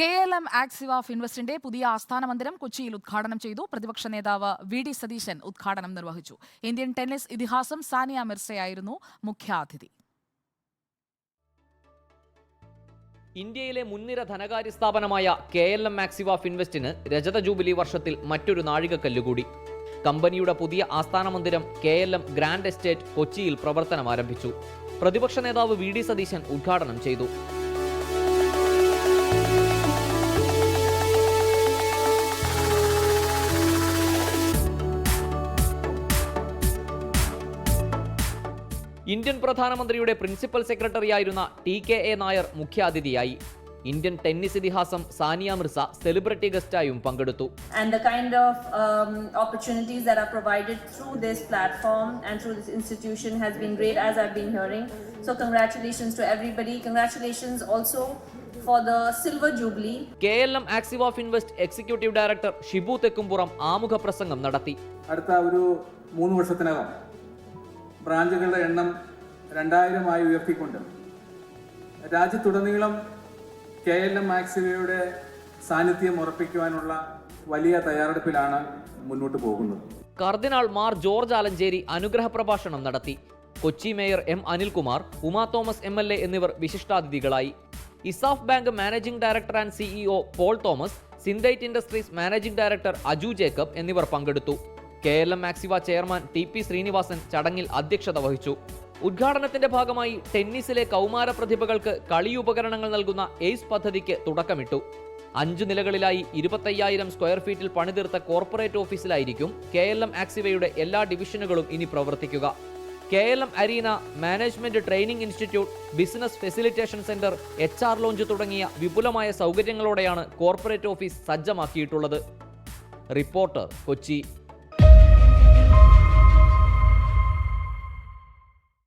K L M Axiva of ഇൻവെസ്റ്റിന്റെ പുതിയ ആസ്ഥാന മന്ദിരം കൊച്ചിയിൽ ഉദ്ഘാടനം ചെയ്തു. പ്രതിപക്ഷ നേതാവ് വി ഡി സതീശൻ ഉദ്ഘാടനം നിർവഹിച്ചു. ഇന്ത്യൻ ടെന്നീസ് ഇതിഹാസം സാനിയ മിർസയായിരുന്നു മുഖ്യാതിഥി. ഇന്ത്യയിലെ മുൻനിര ധനകാര്യ സ്ഥാപനമായ K L M Axiva of ഇൻവെസ്റ്റിന് രജത ജൂബിലി വർഷത്തിൽ മറ്റൊരു നാഴികക്കല്ലുകൂടി. കമ്പനിയുടെ പുതിയ ആസ്ഥാന മന്ദിരം K L M grand estate കൊച്ചിയിൽ പ്രവർത്തനം ആരംഭിച്ചു പ്രതിപക്ഷ നേതാവ് വി ഡി സതീശൻ ഉദ്ഘാടനം ചെയ്തു. ഇന്ത്യൻ പ്രധാനമന്ത്രിയുടെ പ്രിൻസിപ്പൽ സെക്രട്ടറിയായിരുന്ന ടി കെ എ നായർ മുഖ്യാതിഥിയായി. ഇന്ത്യൻ ടെന്നീസ് ഇതിഹാസം സാനിയ മിർസ സെലിബ്രിറ്റി ഗസ്റ്റായും പങ്കെടുത്തു. K L M Axiva of invest executive director Shibu Thekkumpuram ആമുഖ പ്രസംഗം നടത്തി. അടുത്ത ഒരു മൂന്ന് വർഷത്തിനകം ബ്രാഞ്ചുകളുടെ എണ്ണം രണ്ടായിരമായി ഉയർത്തിക്കൊണ്ട് രാജ്യത്തുടനീളം കെ എൽ എം മാക്സിവയുടെ സാന്നിധ്യം ഉറപ്പിക്കുവാനുള്ള വലിയ തയ്യാറെടുപ്പിലാണ് മുന്നോട്ട് പോകുന്നത്. കർദിനാൾ മാർ ജോർജ് ആലഞ്ചേരി അനുഗ്രഹ പ്രഭാഷണം നടത്തി. Kochi mayor M Anilkumar Uma Thomas M L A എന്നിവർ വിശിഷ്ടാതിഥികളായി. ESAF bank managing director and CEO Paul Thomas Synthite industries managing director Aju Jacob എന്നിവർ പങ്കെടുത്തു. കെ മാക്സിവ ചെയർമാൻ ടി പി ശ്രീനിവാസൻ ചടങ്ങിൽ അധ്യക്ഷത വഹിച്ചു. ഉദ്ഘാടനത്തിന്റെ ഭാഗമായി ടെന്നീസിലെ കൗമാര പ്രതിഭകൾക്ക് കളിയുപകരണങ്ങൾ നൽകുന്ന എയ്സ് പദ്ധതിക്ക് തുടക്കമിട്ടു. അഞ്ചു നിലകളിലായി ഇരുപത്തയ്യായിരം സ്ക്വയർ ഫീറ്റിൽ പണിതീർത്ത കോർപ്പറേറ്റ് ഓഫീസിലായിരിക്കും കെ എൽ എം ആക്സിവയുടെ എല്ലാ ഡിവിഷനുകളും ഇനി പ്രവർത്തിക്കുക. K L M arena management training institute business facilitation centre H R lounge തുടങ്ങിയ വിപുലമായ സൗകര്യങ്ങളോടെയാണ് കോർപ്പറേറ്റ് ഓഫീസ് സജ്ജമാക്കിയിട്ടുള്ളത്. റിപ്പോർട്ടർ കൊച്ചി.